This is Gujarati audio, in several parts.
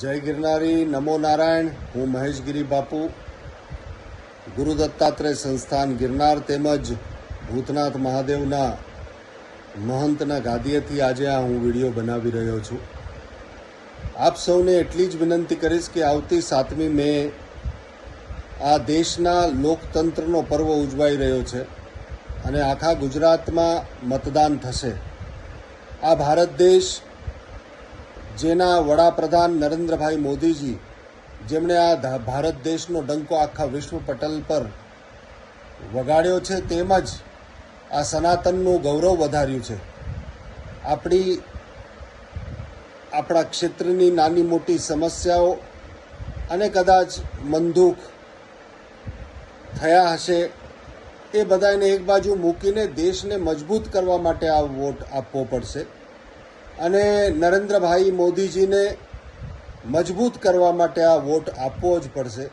જય ગિરનારી, નમો નારાયણ. હું મહેશગીરી બાપુ. ગુરુ દત્તાત્રેય સંસ્થાન ગિરનાર તેમજ ભૂતનાથ મહાદેવના મહંતના ગાદીએથી આજે આ હું વીડિયો બનાવી રહ્યો છું. આપ સૌને એટલી જ વિનંતી કરીશ કે આવતી સાતમી મે આ દેશના લોકતંત્રનો પર્વ ઉજવાઈ રહ્યો છે અને આખા ગુજરાતમાં મતદાન થશે. આ ભારત દેશ જેના વડાપ્રધાન નરેન્દ્રભાઈ મોદીજી, જેમણે આ ભારત દેશનો ડંકો આખા વિશ્વ પટલ પર વગાડ્યો છે, તેમજ આ સનાતનનું ગૌરવ વધાર્યું છે. આપણી, આપણા ક્ષેત્રની નાની મોટી સમસ્યાઓ અને કદાચ મનદુખ થયા હશે, એ બધાને એક બાજુ મૂકીને દેશને મજબૂત કરવા માટે આ વોટ આપવો પડશે. અને નરેન્દ્રભાઈ મોદીજીને મજબૂત કરવા માટે આ વોટ આપવો જ પડશે.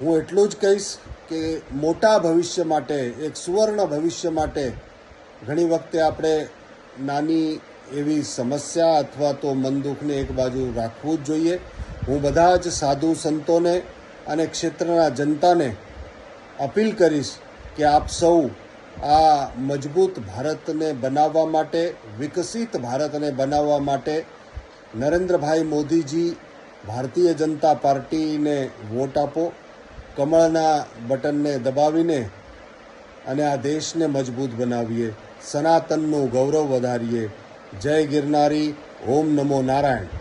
હું એટલું જ કહીશ કે મોટા ભવિષ્ય માટે, એક સુવર્ણ ભવિષ્ય માટે ઘણી વખતે આપણે નાની એવી સમસ્યા અથવા તો મન દુઃખને એક બાજુ રાખવું જ જોઈએ. હું બધા જ સાધુ સંતોને અને ક્ષેત્રના જનતાને અપીલ કરીશ કે આપ સૌ આ મજબૂત ભારતને બનાવવા માટે, વિકસિત ભારતને બનાવવા માટે નરેન્દ્રભાઈ મોદીજી ભારતીય જનતા પાર્ટીને વોટ આપો, કમળના બટનને દબાવીને અને આ દેશને મજબૂત બનાવીએ, સનાતનનું ગૌરવ વધારીએ. જય ગિરનારી, ઓમ નમો નારાયણ.